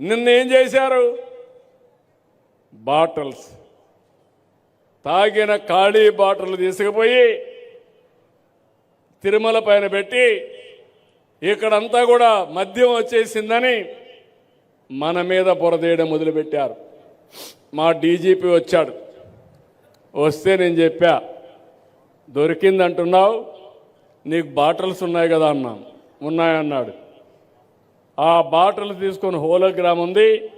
నిన్న ఏం చేశారు? బాటిల్స్. తాగిన ఖాళీ బాటిల్ తీసుకుపోయి తిరుమల పైన పెట్టి ఇక్కడంతా కూడా మద్యం వచ్చేసిందని మన మీద బురదేయడం మొదలుపెట్టారు. మా డీజీపీ వచ్చాడు. వస్తే నేను చెప్పా దొరికిందంటున్నావు నీకు బాటిల్స్ ఉన్నాయి కదా అన్నాం. ఉన్నాయన్నాడు. ఆ బాటలు తీసుకొని హోలోగ్రామ్ ఉంది.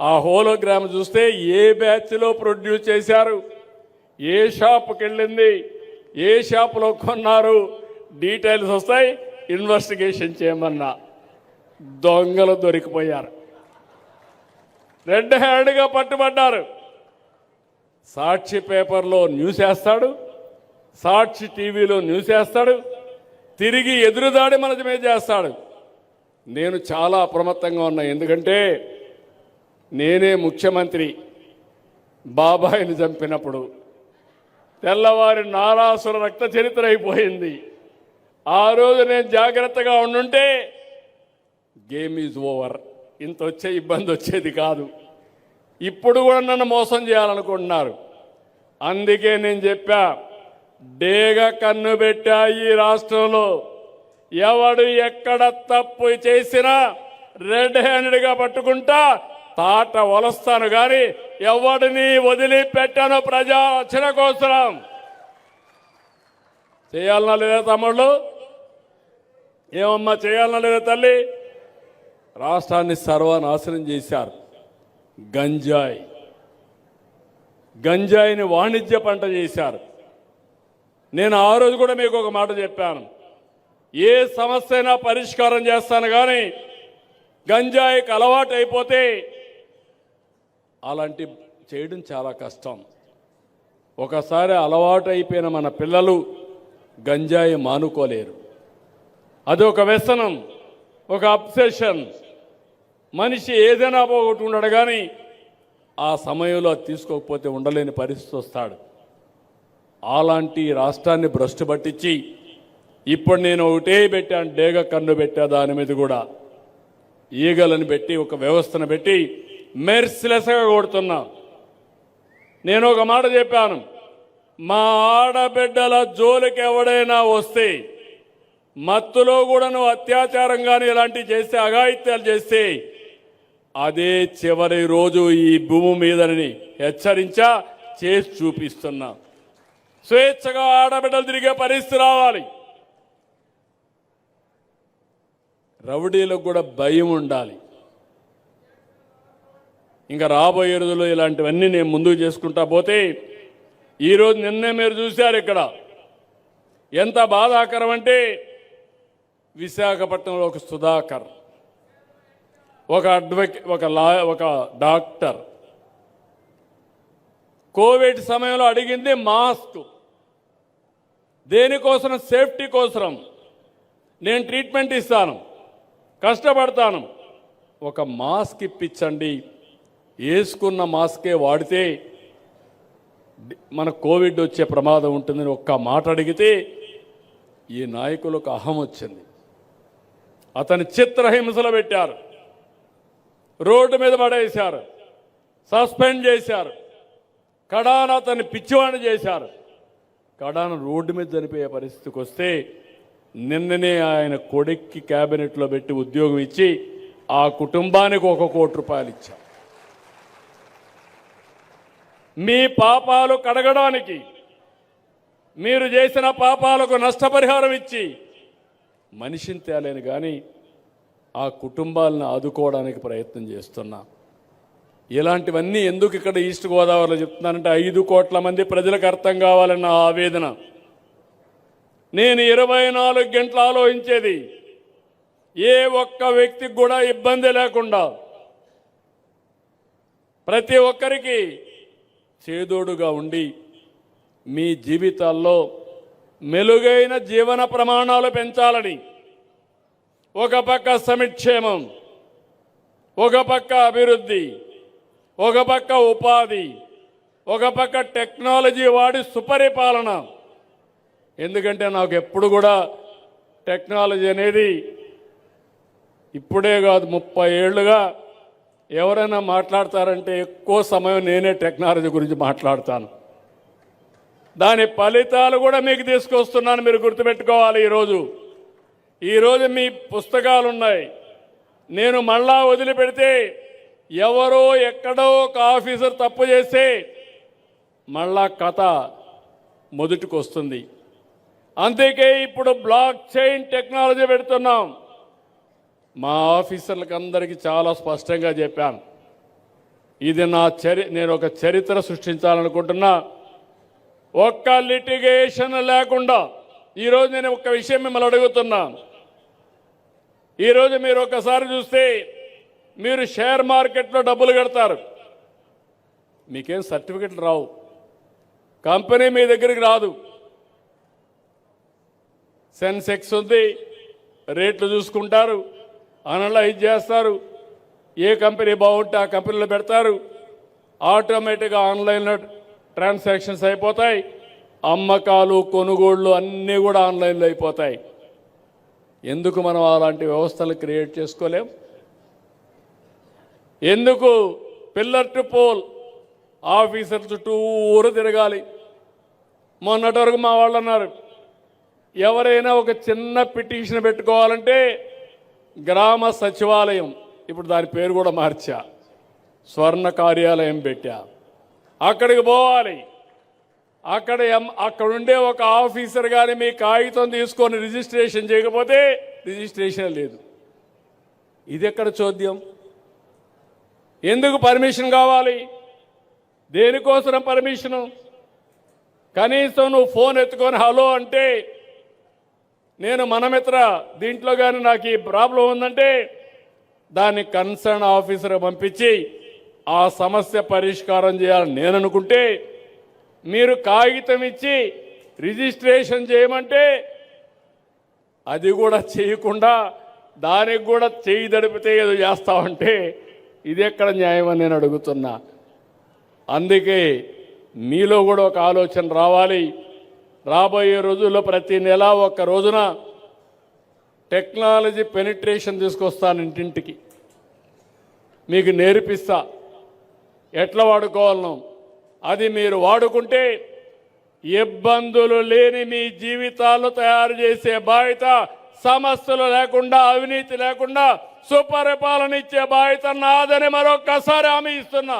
ఆ హోలోగ్రామ్ చూస్తే ఏ బ్యాచ్లో ప్రొడ్యూస్ చేశారు? ఏ షాప్కి వెళ్ళింది ఏ షాపులో కొన్నారు? డీటెయిల్స్ వస్తాయి. ఇన్వెస్టిగేషన్ చేయమన్నా దొంగలు దొరికిపోయారు. రెడ్ హ్యాండ్గా పట్టుబడ్డారు. సాక్షి పేపర్లో న్యూస్ వేస్తాడు. సాక్షి టీవీలో న్యూస్ వేస్తాడు. తిరిగి ఎదురుదాడి మన మీద చేస్తాడు. నేను చాలా అప్రమత్తంగా ఉన్నా. ఎందుకంటే నేనే ముఖ్యమంత్రి. బాబాయిని చంపినప్పుడు తెల్లవారి నారాసుర రక్త చరిత్ర అయిపోయింది. ఆ రోజు నేను జాగ్రత్తగా ఉండుంటే గేమ్ ఈజ్ ఓవర్. ఇంత వచ్చే ఇబ్బంది వచ్చేది కాదు. ఇప్పుడు కూడా నన్ను మోసం చేయాలనుకుంటున్నారు. అందుకే నేను చెప్పా డేగ కన్ను పెట్టా ఈ రాష్ట్రంలో. ఎవడు ఎక్కడ తప్పు చేసినా రెడ్ హ్యాండెడ్గా పట్టుకుంటా తాట వలస్తాను కానీ ఎవడిని వదిలిపెట్టాను ప్రజా రక్షణ కోసం. చేయాలన్నా లేదా తమ్ముళ్ళు? ఏమమ్మా చేయాలన్నా లేదా తల్లి? రాష్ట్రాన్ని సర్వనాశనం చేశారు. గంజాయి. గంజాయిని వాణిజ్య పంట చేశారు. నేను ఆ రోజు కూడా మీకు ఒక మాట చెప్పాను. ఏ సమస్య అయినా పరిష్కారం చేస్తాను కానీ గంజాయికి అలవాటు అయిపోతే అలాంటి చేయడం చాలా కష్టం. ఒకసారి అలవాటు అయిపోయిన మన పిల్లలు గంజాయి మానుకోలేరు. అది ఒక వ్యసనం ఒక అప్సెషన్ మనిషి ఏదైనా పోగొట్టుకున్నాడు కానీ ఆ సమయంలో అది తీసుకోకపోతే ఉండలేని పరిస్థితి వస్తాడు. అలాంటి రాష్ట్రాన్ని భ్రష్టు పట్టించి ఇప్పుడు నేను ఒకటే పెట్టాను డేగ కన్ను పెట్టా దాని మీద కూడా. ఈగలను పెట్టి ఒక వ్యవస్థను పెట్టి మెర్సిలెస్గా కొడుతున్నా. నేను ఒక మాట చెప్పాను మా ఆడబిడ్డల జోలికి ఎవడైనా వస్తే మత్తులో కూడా నువ్వు అత్యాచారం కానీ ఇలాంటివి చేస్తే అఘాయిత్యాలు చేస్తే అదే చివరి రోజు ఈ భూమి మీదని హెచ్చరించా చేసి చూపిస్తున్నా. స్వేచ్ఛగా ఆడబిడ్డలు తిరిగే పరిస్థితి రావాలి. రౌడీలకు కూడా భయం ఉండాలి. ఇంకా రాబోయే రోజుల్లో ఇలాంటివన్నీ నేను ముందుకు చేసుకుంటా పోతే ఈరోజు నిన్నే మీరు చూశారు ఇక్కడ. ఎంత బాధాకరం అంటే విశాఖపట్నంలో ఒక సుధాకర్ ఒక అడ్వకే ఒక లా ఒక డాక్టర్. కోవిడ్ సమయంలో అడిగింది మాస్క్. దేనికోసం సేఫ్టీ కోసం నేను ట్రీట్మెంట్ ఇస్తాను. కష్టపడతాను. ఒక మాస్క్ ఇప్పించండి. వేసుకున్న మాస్కే వాడితే మన కోవిడ్ వచ్చే ప్రమాదం ఉంటుందని ఒక్క మాట అడిగితే ఈ నాయకులకు అహం వచ్చింది. అతని చిత్రహింసలు పెట్టారు. రోడ్డు మీద పడేశారు. సస్పెండ్ చేశారు. కడాన అతన్ని పిచ్చివాణి చేశారు. కడాన రోడ్డు మీద చనిపోయే పరిస్థితికి వస్తే నిన్ననే ఆయన కొడుక్కి క్యాబినెట్లో పెట్టి ఉద్యోగం ఇచ్చి ఆ కుటుంబానికి ఒక కోటి రూపాయలు ఇచ్చాం. మీ పాపాలు కడగడానికి మీరు చేసిన పాపాలకు నష్టపరిహారం ఇచ్చి మనిషిని తేలేను కానీ ఆ కుటుంబాలను ఆదుకోవడానికి ప్రయత్నం చేస్తున్నా. ఇలాంటివన్నీ ఎందుకు ఇక్కడ ఈస్ట్ గోదావరిలో చెప్తున్నానంటే ఐదు కోట్ల మంది ప్రజలకు అర్థం కావాలన్న ఆవేదన నేను ఇరవై నాలుగు గంటలు ఆలోచించేది. ఏ ఒక్క వ్యక్తికి కూడా ఇబ్బంది లేకుండా ప్రతి ఒక్కరికి చేదోడుగా ఉండి మీ జీవితాల్లో మెలుగైన జీవన ప్రమాణాలు పెంచాలని ఒక పక్క సమిక్షేమం ఒక పక్క అభివృద్ధి ఒక పక్క ఉపాధి ఒక పక్క టెక్నాలజీ వాడి సుపరిపాలన ఎందుకంటే నాకు ఎప్పుడు కూడా టెక్నాలజీ అనేది ఇప్పుడే కాదు ముప్పై ఏళ్ళుగా ఎవరైనా మాట్లాడతారంటే ఎక్కువ సమయం నేనే టెక్నాలజీ గురించి మాట్లాడతాను. దాని ఫలితాలు కూడా మీకు తీసుకొస్తున్నాను మీరు గుర్తుపెట్టుకోవాలి ఈరోజు. ఈరోజు మీ పుస్తకాలు ఉన్నాయి నేను మళ్ళా వదిలిపెడితే ఎవరో ఎక్కడో ఒక ఆఫీసర్ తప్పు చేస్తే మళ్ళా కథ మొదటికి వస్తుంది అందుకే ఇప్పుడు బ్లాక్ చైన్ టెక్నాలజీ పెడుతున్నాం. మా ఆఫీసర్లకు అందరికీ చాలా స్పష్టంగా చెప్పాను. ఇది నా చరి నేను ఒక చరిత్ర సృష్టించాలనుకుంటున్నా. ఒక్క లిటిగేషన్ లేకుండా ఈరోజు నేను ఒక విషయం మిమ్మల్ని అడుగుతున్నా. ఈరోజు మీరు ఒకసారి చూస్తే మీరు షేర్ మార్కెట్లో డబ్బులు కడతారు. మీకేం సర్టిఫికెట్లు రావు. కంపెనీ మీ దగ్గరికి రాదు. సెన్సెక్స్ ఉంది రేట్లు చూసుకుంటారు అనలైజ్ చేస్తారు ఏ కంపెనీ బాగుంటే ఆ కంపెనీలో పెడతారు ఆటోమేటిక్గా ఆన్లైన్లో ట్రాన్సాక్షన్స్ అయిపోతాయి అమ్మకాలు కొనుగోళ్ళు అన్నీ కూడా ఆన్లైన్లో అయిపోతాయి. ఎందుకు మనం అలాంటి వ్యవస్థలు క్రియేట్ చేసుకోలేం? ఎందుకు పిల్లర్ టు పోల్ ఆఫీసర్ చుట్టూరు తిరగాలి? మొన్నటి వరకు మా వాళ్ళు అన్నారు ఎవరైనా ఒక చిన్న పిటిషన్ పెట్టుకోవాలంటే గ్రామ సచివాలయం. ఇప్పుడు దాని పేరు కూడా మార్చా. స్వర్ణ కార్యాలయం పెట్టా. అక్కడికి పోవాలి. అక్కడ ఎం- అక్కడ ఉండే ఒక ఆఫీసర్ కానీ మీ కాగితం తీసుకొని రిజిస్ట్రేషన్ చేయకపోతే రిజిస్ట్రేషన్ లేదు. ఇది ఎక్కడ చోద్యం? ఎందుకు పర్మిషన్ కావాలి? దేనికోసం పర్మిషను? కనీసం నువ్వు ఫోన్ ఎత్తుకొని హలో అంటే నేను మనమిత్ర దీంట్లో కానీ నాకు ఈ ప్రాబ్లం ఉందంటే దాన్ని కన్సర్న్ ఆఫీసర్ పంపించి ఆ సమస్య పరిష్కారం చేయాలని నేను అనుకుంటే మీరు కాగితం ఇచ్చి రిజిస్ట్రేషన్ చేయమంటే అది కూడా చేయకుండా దానికి కూడా చేయి దడిపితే ఏదో చేస్తామంటే ఇది ఎక్కడ న్యాయం అని నేను అడుగుతున్నా. అందుకే మీలో కూడా ఒక ఆలోచన రావాలి. రాబోయే రోజుల్లో ప్రతి నెల ఒక్క రోజున టెక్నాలజీ పెనిట్రేషన్ తీసుకొస్తాను ఇంటింటికి. మీకు నేర్పిస్తా. ఎట్లా వాడుకోవాలను. అది మీరు వాడుకుంటే ఇబ్బందులు లేని మీ జీవితాలు తయారు చేసే బాధ్యత సమస్యలు లేకుండా అవినీతి లేకుండా సుపరిపాలన ఇచ్చే బాధ్యత నాదని మరొక్కసారి హామీ ఇస్తున్నా.